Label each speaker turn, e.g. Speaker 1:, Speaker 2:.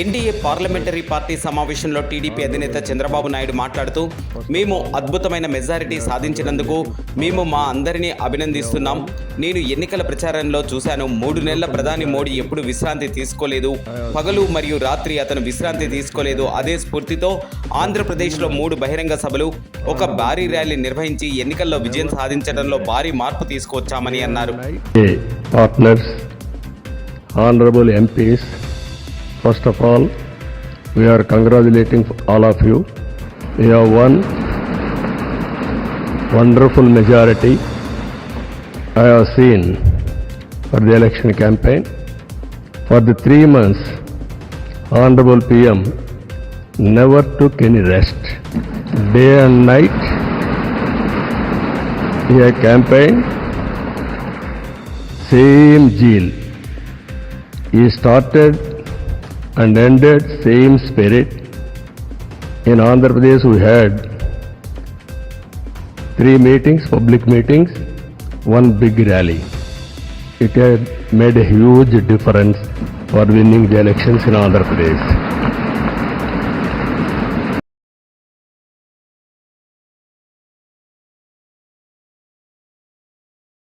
Speaker 1: NDA parliamentary party సమావేశంలో TDP అధినేత చంద్రబాబు నాయుడు మాట్లాడుతూ మేము అద్భుతమైన మెజారిటీ సాధించినందుకు మేము మా అందరినీ అభినందిస్తున్నాం. నేను ఎన్నికల ప్రచారంలో చూశాను. మూడు నెలల ప్రధాని మోడీ ఎప్పుడు విశ్రాంతి తీసుకోలేదు. పగలు మరియు రాత్రి అతను విశ్రాంతి తీసుకోలేదు. అదే స్ఫూర్తితో ఆంధ్రప్రదేశ్లో మూడు బహిరంగ సభలు ఒక భారీ ర్యాలీ నిర్వహించి ఎన్నికల్లో విజయం సాధించడంలో భారీ మార్పు తీసుకొచ్చామని అన్నారు.
Speaker 2: Honourable MPs first of all, we are congratulating all of you. We have won wonderful majority I have seen for the election campaign. For the three months, honorable PM never took any rest. Day and night, he had campaigned same zeal. He started and ended same spirit. In Andhra Pradesh we had three meetings, public meetings, one big rally. It had made a huge difference for winning the elections in Andhra Pradesh.